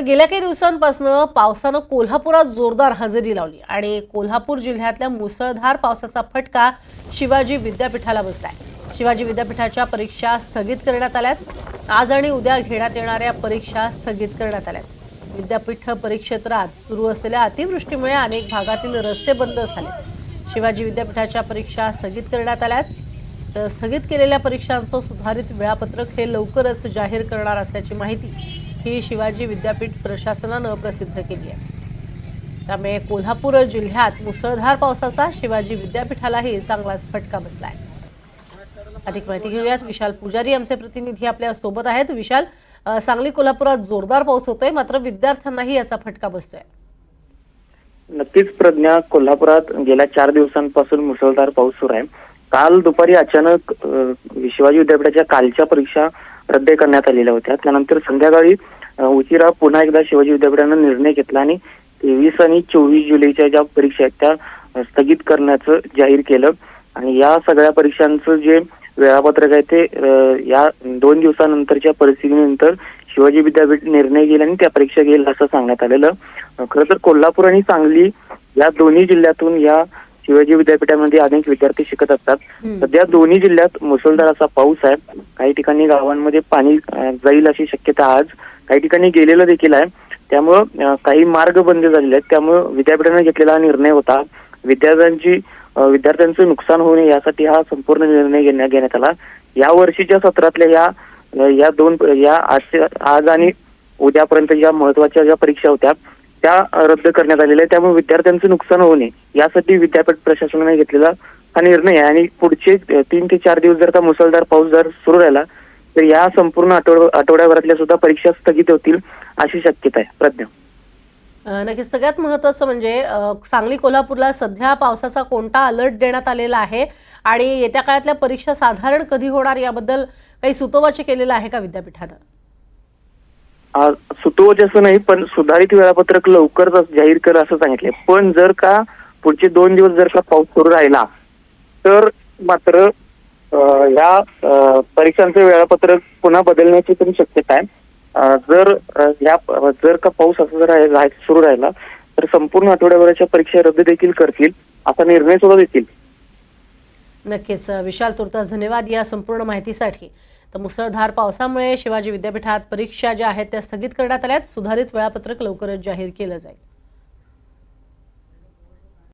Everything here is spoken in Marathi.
तर गेल्या काही दिवसांपासून पावसानं कोल्हापुरात जोरदार हजेरी लावली आणि कोल्हापूर जिल्ह्यातल्या मुसळधार पावसाचा फटका शिवाजी विद्यापीठाला बसलाय. शिवाजी विद्यापीठाच्या परीक्षा स्थगित करण्यात आल्यात. आज आणि उद्या घेण्यात येणाऱ्या परीक्षा स्थगित करण्यात आल्यात. विद्यापीठ परिक्षेत्रात सुरू असलेल्या अतिवृष्टीमुळे अनेक भागातील रस्ते बंद झाले. शिवाजी विद्यापीठाच्या परीक्षा स्थगित करण्यात आल्यात. तर स्थगित केलेल्या परीक्षांचं सुधारित वेळापत्रक हे लवकरच जाहीर करणार असल्याची माहिती ही शिवाजी विद्यापीठ प्रशासनानं प्रसिद्ध केली आहे. त्यामुळे कोल्हापूर जिल्ह्यात मुसळधार पावसाचा शिवाजी विद्यापीठालाही चांगलाच फटका बसलाय. अधिक माहिती घेऊयात. विशाल पुजारी आमचे प्रतिनिधी आपल्यासोबत आहेत. विशाल सांगली कोल्हापुरात जोरदार पाऊस होतोय मात्र विद्यार्थ्यांनाही याचा फटका बसतोय. नक्कीच प्रज्ञा कोल्हापुरात गेल्या चार दिवसांपासून मुसळधार पाऊस सुरू आहे. काल दुपारी अचानक शिवाजी विद्यापीठाच्या कालच्या परीक्षा रद्द करण्यात आलेल्या होत्या. त्यानंतर संध्याकाळी उशिरा पुन्हा एकदा शिवाजी विद्यापीठानं निर्णय घेतला आणि तेवीस आणि चोवीस जुलैच्या ज्या परीक्षा आहेत त्या स्थगित करण्याचं जाहीर केलं. आणि या सगळ्या परीक्षांचं जे वेळापत्रक आहे ते या दोन दिवसानंतरच्या परिस्थितीनंतर शिवाजी विद्यापीठ निर्णय घेईल आणि त्या परीक्षा घेईल असं सांगण्यात आलेलं. खरं तर कोल्हापूर आणि सांगली या दोन्ही जिल्ह्यातून या शिवाजी विद्यापीठामध्ये अनेक विद्यार्थी शिकत असतात. सध्या दोन्ही जिल्ह्यात मुसळधार असा पाऊस आहे. काही ठिकाणी गावांमध्ये पाणी जाईल अशी शक्यता आज. काही ठिकाणी गेलेलं देखील आहे. त्यामुळं काही मार्ग बंद झालेले आहेत. त्यामुळं विद्यापीठाने घेतलेला हा निर्णय होता. विद्यार्थ्यांची विद्यार्थ्यांचं नुकसान होऊ नये यासाठी हा संपूर्ण निर्णय घेण्यात घेण्यात आला. या वर्षीच्या सत्रातल्या या या दोन या आज आज आणि उद्यापर्यंत ज्या महत्त्वाच्या ज्या परीक्षा होत्या त्या रद्द करण्यात आलेल्या आहेत. त्यामुळे विद्यार्थ्यांचं नुकसान होऊ नये. यासाठी विद्यापीठ प्रशासनाने घेतलेला हा निर्णय आहे. आणि पुढचे तीन ते चार दिवस जर का मुसळधार पाऊस जर सुरू राहिला तर या संपूर्ण आठवड आठवड्याभरातल्या सुद्धा परीक्षा स्थगित होतील अशी शक्यता आहे. प्रज्ञा. नक्की नक्कीच. सगळ्यात महत्वाचं म्हणजे सांगली कोल्हापूरला सध्या पावसाचा कोणता अलर्ट देण्यात आलेला आहे? आणि येत्या काळातल्या परीक्षा साधारण कधी होणार? याबद्दल काही सुतोवाच केलेलं आहे का विद्यापीठानं? आ, असं नाही पण सुधारित वेळापत्रक लवकरच जाहीर कर असं सांगितलंय. पण जर का पुढचे दोन दिवस जर का पाऊस सुरू राहिला तर मात्र या ह्या परीक्षांचं वेळापत्रक पुन्हा बदलण्याची पण शक्यता आहे. जर या ह्या जर का पाऊस असं जर सुरू राहिला तर संपूर्ण आठवड्याभराच्या परीक्षा रद्द देखील करतील असा निर्णय सुद्धा देतील. नक्कीच. विशाल तुर्तास धन्यवाद या संपूर्ण माहितीसाठी. तर मुसळधार पावसामुळे शिवाजी विद्यापीठात परीक्षा ज्या आहेत त्या स्थगित करण्यात आल्यात. सुधारित वेळापत्रक लवकरच जाहीर केलं जाईल.